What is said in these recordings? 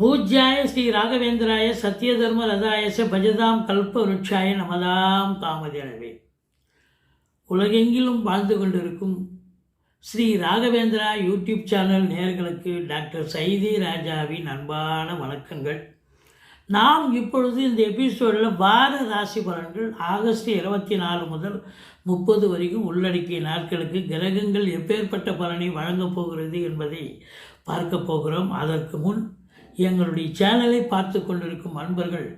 பூஜ்யாய ஸ்ரீ ராகவேந்திராய சத்யதர்ம ரதாயச பஜதாம் கல்ப விருட்சாய நமதாம் காமதேனவே உலகெங்கிலும் வாழ்ந்து கொண்டிருக்கும் ஸ்ரீ ராகவேந்திரா யூடியூப் சேனல் நேர்களுக்கு டாக்டர் சைதி ராஜாவின் அன்பான வணக்கங்கள். நாம் இப்பொழுது இந்த எபிசோடில் வார ராசி பலன்கள் ஆகஸ்ட் இருபத்தி நாலு முதல் முப்பது வரைக்கும் உள்ளடக்கிய நாட்களுக்கு கிரகங்கள் எப்பேற்பட்ட பலனை வழங்கப் போகிறது என்பதை பார்க்க போகிறோம். அதற்கு முன் எங்களுடைய சேனலை பார்த்து கொண்டிருக்கும் அன்பர்கள்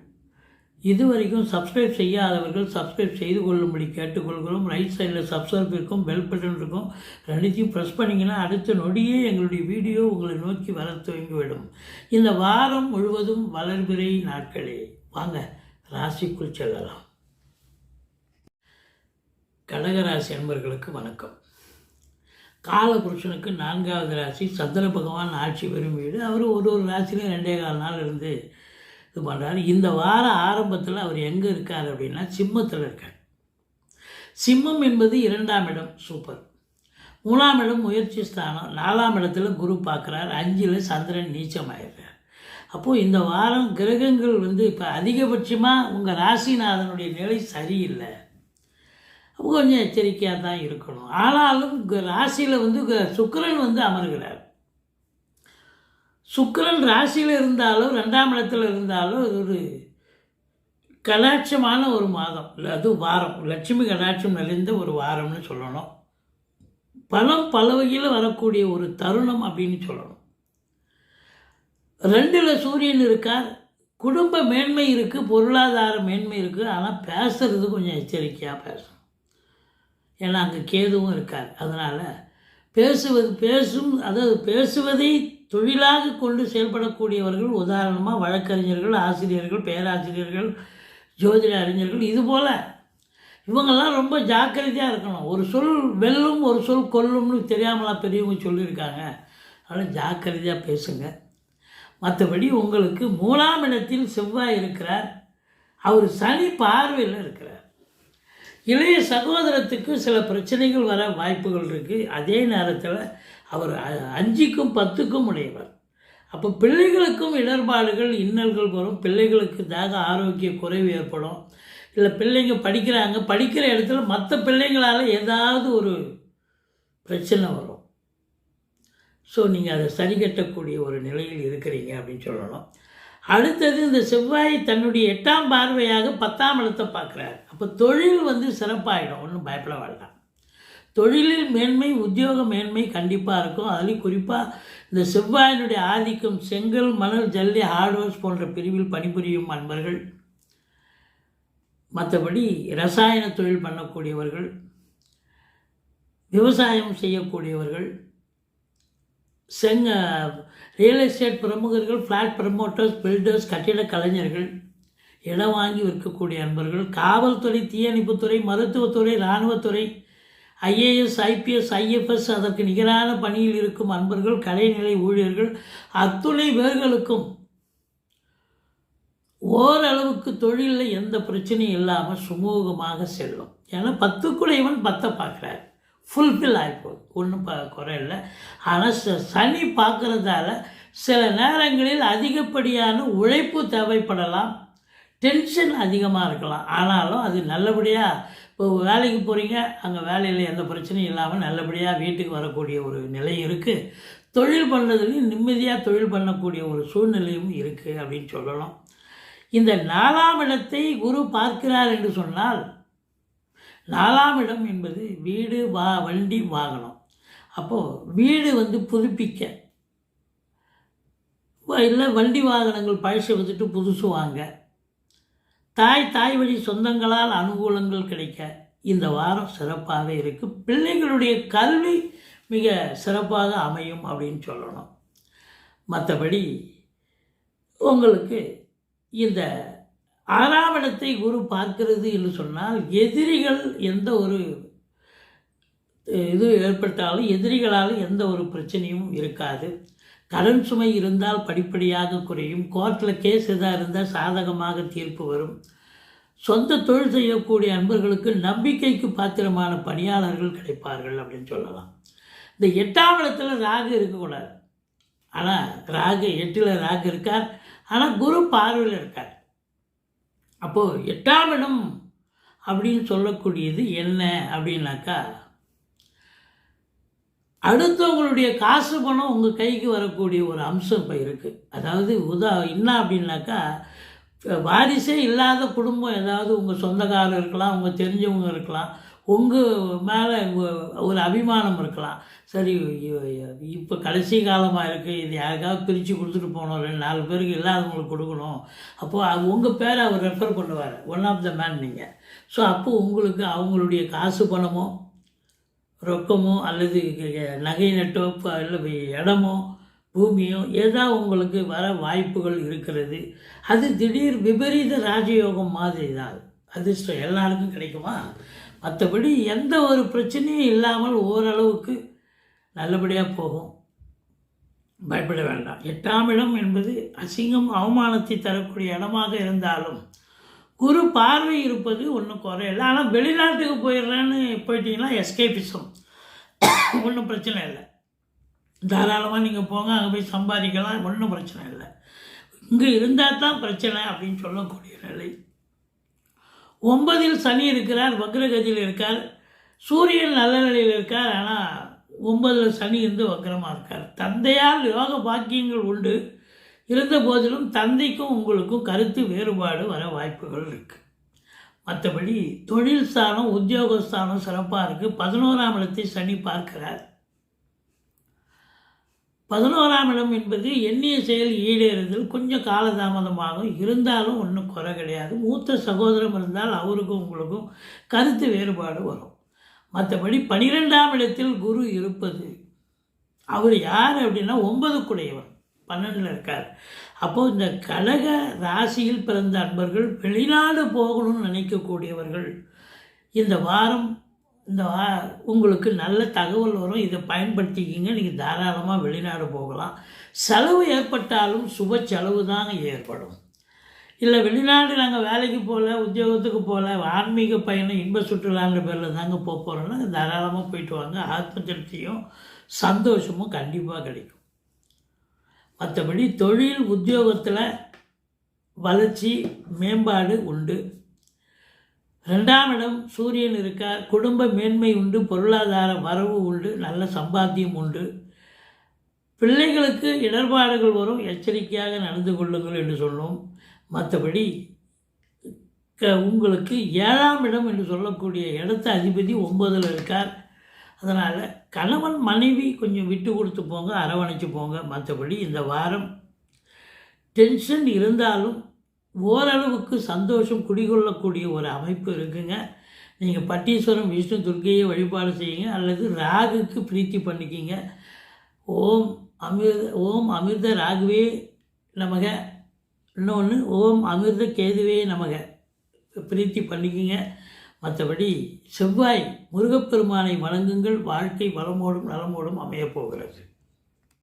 இதுவரைக்கும் சப்ஸ்கிரைப் செய்யாதவர்கள் சப்ஸ்கிரைப் செய்து கொள்ளும்படி கேட்டுக்கொள்கிறோம். ரைட் சைடில் சப்ஸ்கிரைப் இருக்கும் பெல் பட்டன் இருக்கும். ரெண்டுத்தையும் ப்ரெஸ் பண்ணிங்கன்னா அடுத்த நொடியே எங்களுடைய வீடியோ உங்களை நோக்கி வர துவங்கிவிடும். இந்த வாரம் முழுவதும் வளர்பிறை நாட்களே. வாங்க ராசிக்குள் செல்லலாம். கடகராசி அன்பர்களுக்கு வணக்கம். காலபுருஷனுக்கு நான்காவது ராசி சந்திர பகவான் ஆட்சி பெறும் வீடு. அவர் ஒரு ஒரு ராசிலையும் ரெண்டே கால் நாள் இருந்து இது பண்ணுறாரு இந்த வார ஆரம்பத்தில் அவர் எங்கே இருக்கார் அப்படின்னா சிம்மத்தில் இருக்கார். சிம்மம் என்பது இரண்டாம் இடம் சூப்பர் மூணாம் இடம் முயற்சி ஸ்தானம். நாலாம் இடத்துல குரு பார்க்குறார். அஞ்சில் சந்திரன் நீச்சமாயிடுறார். அப்போது இந்த வாரம் கிரகங்கள் வந்து இப்போ அதிகபட்சமாக உங்கள் ராசிநாதனுடைய நிலை சரியில்லை. கொஞ்சம் எச்சரிக்கையாக தான் இருக்கணும். ஆனாலும் ராசியில் வந்து க- வந்து அமர்கிறார். சுக்கரன் ராசியில் இருந்தாலும் ரெண்டாம் இடத்துல இருந்தாலும் அது ஒரு கடாட்சமான ஒரு மாதம். இல்லை அது வாரம். லட்சுமி கடாட்சம் நிறைந்த ஒரு வாரம்னு சொல்லணும். பலம் பல வகையில் வரக்கூடிய ஒரு தருணம் அப்படின்னு சொல்லணும். ரெண்டில் சூரியன் இருக்கார். குடும்ப மேன்மை இருக்குது பொருளாதார மேன்மை இருக்குது ஆனால் பேசுறது கொஞ்சம் எச்சரிக்கையாக பேசணும். ஏன்னா அங்கே கேதுவும் இருக்கார். அதனால் பேசுவது பேசும் அதாவது பேசுவதை தொழிலாக கொண்டு செயல்படக்கூடியவர்கள் உதாரணமாக வழக்கறிஞர்கள் ஆசிரியர்கள் பேராசிரியர்கள் ஜோதிட அறிஞர்கள் இது போல் இவங்கெல்லாம் ரொம்ப ஜாக்கிரதையாக இருக்கணும். ஒரு சொல் வெல்லும் ஒரு சொல் கொல்லும்னு தெரியாமலாம் பெரியவங்க சொல்லியிருக்காங்க. அதனால் ஜாக்கிரதையாக பேசுங்க. மற்றபடி உங்களுக்கு மூணாம் இடத்தில் செவ்வாய் இருக்கிறார். அவர் சனி பார்வையில் இருக்கிறார். இளைய சகோதரத்துக்கு சில பிரச்சனைகள் வர வாய்ப்புகள் இருக்குது அதே நேரத்தில் அவர் அஞ்சுக்கும் பத்துக்கும் உடையவர். அப்போ பிள்ளைகளுக்கும் இடர்பாடுகள் இன்னல்கள் வரும். பிள்ளைகளுக்கு தாக ஆரோக்கிய குறைவு ஏற்படும். இல்லை பிள்ளைங்க படிக்கிறாங்க. படிக்கிற இடத்துல மற்ற பிள்ளைங்களால் ஏதாவது ஒரு பிரச்சனை வரும். ஸோ நீங்கள் அதை சரி கட்டக்கூடிய ஒரு நிலையில் இருக்கிறீங்க அப்படின்னு சொல்லணும். அடுத்தது இந்த செவ்வாய் தன்னுடைய எட்டாம் பார்வையாக பத்தாம் இடத்தை பார்க்குறாரு. அப்போ தொழில் வந்து சிறப்பாயிடும். ஒன்றும் பயப்பட வேண்டாம். தொழிலில் மேன்மை உத்தியோக மேன்மை கண்டிப்பாக இருக்கும். அதுலேயும் குறிப்பாக இந்த செவ்வாயினுடைய ஆதிக்கம் செங்கல் மணல் ஜல்லி ஹார்ட்வேர்ஸ் போன்ற பிரிவில் பணிபுரியும் அன்பர்கள். மற்றபடி ரசாயன தொழில் பண்ணக்கூடியவர்கள் விவசாயம் செய்யக்கூடியவர்கள் செங்க ரியல் எஸ்டேட் பிரமுகர்கள் ஃப்ளாட் ப்ரமோட்டர்ஸ் பில்டர்ஸ் கட்டிட கலைஞர்கள் இடம் வாங்கி விற்கக்கூடிய அன்பர்கள் காவல்துறை தீயணைப்புத்துறை மருத்துவத்துறை இராணுவத்துறை ஐஏஎஸ் ஐபிஎஸ் ஐஎஃப்எஸ் அதற்கு நிகரான பணியில் இருக்கும் அன்பர்கள் கலைநிலை ஊழியர்கள் அத்துணை பேர்களுக்கும் ஓரளவுக்கு தொழிலில் எந்த பிரச்சனையும் இல்லாமல் சுமூகமாக செல்லும். ஏன்னா பத்துக்குடையவன் பத்தை பார்க்குறாரு. ஃபுல்ஃபில் ஆகிப்போகுது ஒன்றும் ப குறை இல்லை ஆனால் ச- சனி பார்க்குறதால சில நேரங்களில் அதிகப்படியான உழைப்பு தேவைப்படலாம். டென்ஷன் அதிகமாக இருக்கலாம். ஆனாலும் அது நல்லபடியாக இப்போ வேலைக்கு போகிறீங்க அங்கே வேலையில் எந்த பிரச்சனையும் இல்லாமல் நல்லபடியாக வீட்டுக்கு வரக்கூடிய ஒரு நிலை இருக்குது தொழில் பண்ணுறதுலையும் நிம்மதியாக தொழில் பண்ணக்கூடிய ஒரு சூழ்நிலையும் இருக்குது அப்படின்னு சொல்லணும். இந்த நாலாம் இடத்தை குரு பார்க்கிறார் என்று சொன்னால் நாலாம் இடம் என்பது வீடு வா வண்டி வாகனம். அப்போது வீடு வந்து புதுப்பிக்க. இல்லை வண்டி வாகனங்கள் பழசை வந்துட்டு புதுசு வாங்க. தாய் தாய் வழி சொந்தங்களால் அனுகூலங்கள் கிடைக்க. இந்த வாரம் சிறப்பாக இருக்குது பிள்ளைகளுடைய கல்வி மிக சிறப்பாக அமையும் அப்படின்னு சொல்லணும். மற்றபடி உங்களுக்கு இந்த ஆறாம் இடத்தை குரு பார்க்கிறது என்று சொன்னால் எதிரிகள் எந்த ஒரு இது ஏற்பட்டாலும் எதிரிகளால் எந்த ஒரு பிரச்சனையும் இருக்காது. கடன் சுமை இருந்தால் படிப்படியாக குறையும். கோர்ட்டில் கேஸ் எதாக இருந்தால் சாதகமாக தீர்ப்பு வரும். சொந்த தொழில் செய்யக்கூடிய அன்பர்களுக்கு நம்பிக்கைக்கு பாத்திரமான பணியாளர்கள் கிடைப்பார்கள் அப்படின்னு சொல்லலாம். இந்த எட்டாம் இடத்துல ராகு இருக்கக்கூடாது. ஆனால் ராகு எட்டில் ராகு இருக்கார். ஆனால் குரு பார்வையில் இருக்கார். அப்போது எட்டாம் இடம் அப்படின்னு சொல்லக்கூடியது என்ன அப்படின்னாக்கா அடுத்தவங்களுடைய காசு பணம் உங்கள் கைக்கு வரக்கூடிய ஒரு அம்சம் இப்போ இருக்குது அதாவது உதா என்ன அப்படின்னாக்கா வாரிசே இல்லாத குடும்பம் ஏதாவது உங்கள் சொந்தக்காரர் இருக்கலாம் உங்கள் தெரிஞ்சவங்க இருக்கலாம் உங்கள் மேலே ஒரு அபிமானம் இருக்கலாம். சரி இப்போ கடைசி காலமாக இருக்குது இது யாருக்காவது பிரித்து கொடுத்துட்டு போனோம் ரெண்டு நாலு பேருக்கு இல்லாதவங்களுக்கு கொடுக்கணும். அப்போது உங்கள் பேரை அவர் ரெஃபர் பண்ணுவார். ஒன் ஆஃப் த மேன் நீங்கள் ஸோ அப்போ உங்களுக்கு அவங்களுடைய காசு பணமோ ரொக்கமோ அல்லது நகை நட்டோ இல்லை இடமோ பூமியோ ஏதா உங்களுக்கு வர வாய்ப்புகள் இருக்கிறது. அது திடீர் விபரீத ராஜயோகம் மாதிரி தான் அதிர்ஷ்டம் எல்லாருக்கும் கிடைக்குமா? மற்றபடி எந்த ஒரு பிரச்சனையும் இல்லாமல் ஓரளவுக்கு நல்லபடியாக போகும். பயப்பட வேண்டாம். எட்டாம் இடம் என்பது அசிங்கம் அவமானத்தை தரக்கூடிய இடமாக இருந்தாலும் குரு பார்வை இருப்பது ஒன்றும் குறையில்லை ஆனால் வெளிநாட்டுக்கு போயிடுறேன்னு போயிட்டீங்கன்னா எஸ்கேபிசம். ஒன்றும் பிரச்சனை இல்லை. தாராளமாக நீங்கள் போங்க அங்கே போய் சம்பாதிக்கலாம் ஒன்றும் பிரச்சனை இல்லை. இங்கே இருந்தால் தான் பிரச்சனை அப்படின்னு சொல்லக்கூடிய நிலை. ஒன்பதில் சனி இருக்கிறார் வக்ரகதியில் இருக்கார். சூரியன் நல்ல நிலையில் இருக்கார் ஆனால் ஒன்பதில் சனி இருந்து வக்ரமாக இருக்கார். தந்தையால் யோக பாக்கியங்கள் உண்டு. இருந்த போதிலும் தந்தைக்கும் உங்களுக்கும் கருத்து வேறுபாடு வர வாய்ப்புகள் இருக்குது மற்றபடி தொழில் ஸ்தானம் உத்தியோகஸ்தானம் சிறப்பாக இருக்குது பதினோராம் இடத்தை சனி பார்க்கிறார். பதினோராம் இடம் என்பது எண்ணிய செயல் ஈடேறுதல் கொஞ்சம் காலதாமதமாகும். இருந்தாலும் ஒன்றும் குறை கிடையாது. மூத்த சகோதரம் இருந்தால் அவருக்கும் உங்களுக்கும் கருத்து வேறுபாடு வரும். மற்றபடி பனிரெண்டாம் இடத்தில் குரு இருப்பது அவர் யார் அப்படின்னா ஒன்பதுக்குடையவர் பன்னெண்டில் இருக்கார். அப்போது இந்த கழக ராசியில் பிறந்த அன்பர்கள் வெளிநாடு போகணும்னு நினைக்கக்கூடியவர்கள் இந்த வாரம் இந்த வா உங்களுக்கு நல்ல தகவல் வரும். இதை பயன்படுத்திக்கிங்க. நீங்கள் தாராளமாக வெளிநாடு போகலாம். செலவு ஏற்பட்டாலும் சுப செலவு தாங்க ஏற்படும். இல்லை வெளிநாடு நாங்கள் வேலைக்கு போகல உத்தியோகத்துக்கு போகல ஆன்மீக பயணம் இன்ப சுற்றுலான்ற பேரில் தாங்க போக போகிறோன்னா தாராளமாக போயிட்டு வாங்க. ஆத்ம திருப்தியும் சந்தோஷமும் கண்டிப்பாக கிடைக்கும். மற்றபடி தொழில் உத்தியோகத்தில் வளர்ச்சி மேம்பாடு உண்டு. ரெண்டாம் இடம் சூரியன் இருக்கார். குடும்ப மேன்மை உண்டு பொருளாதார வரவு உண்டு நல்ல சம்பாத்தியம் உண்டு. பிள்ளைகளுக்கு இடர்பாடுகள் வரும் எச்சரிக்கையாக நடந்து கொள்ளுங்கள் என்று சொன்னோம் மற்றபடி க உங்களுக்கு ஏழாம் இடம் என்று சொல்லக்கூடிய இடத்த அதிபதி ஒன்பதில் இருக்கார். அதனால் கணவன் மனைவி கொஞ்சம் விட்டு கொடுத்து போங்க அரவணைச்சு போங்க. மற்றபடி இந்த வாரம் டென்ஷன் இருந்தாலும் ஓரளவுக்கு சந்தோஷம் குடிகொள்ளக்கூடிய ஒரு அமைப்பு இருக்குங்க. நீங்கள் பட்டீஸ்வரம் விஷ்ணு துர்க்கையை வழிபாடு செய்யுங்க. அல்லது ராகுக்கு பிரீத்தி பண்ணிக்கிங்க. ஓம் அமிர்த ஓம் அமிர்த ராகுவே நமக. இன்னொன்று ஓம் அமிர்த கேதுவே நமக. பிரீத்தி பண்ணிக்கிங்க. மற்றபடி செவ்வாய் முருகப்பெருமானை வணங்குங்கள். வாழ்க்கை வளமோடும் நலமோடும் அமையப் போகிறது.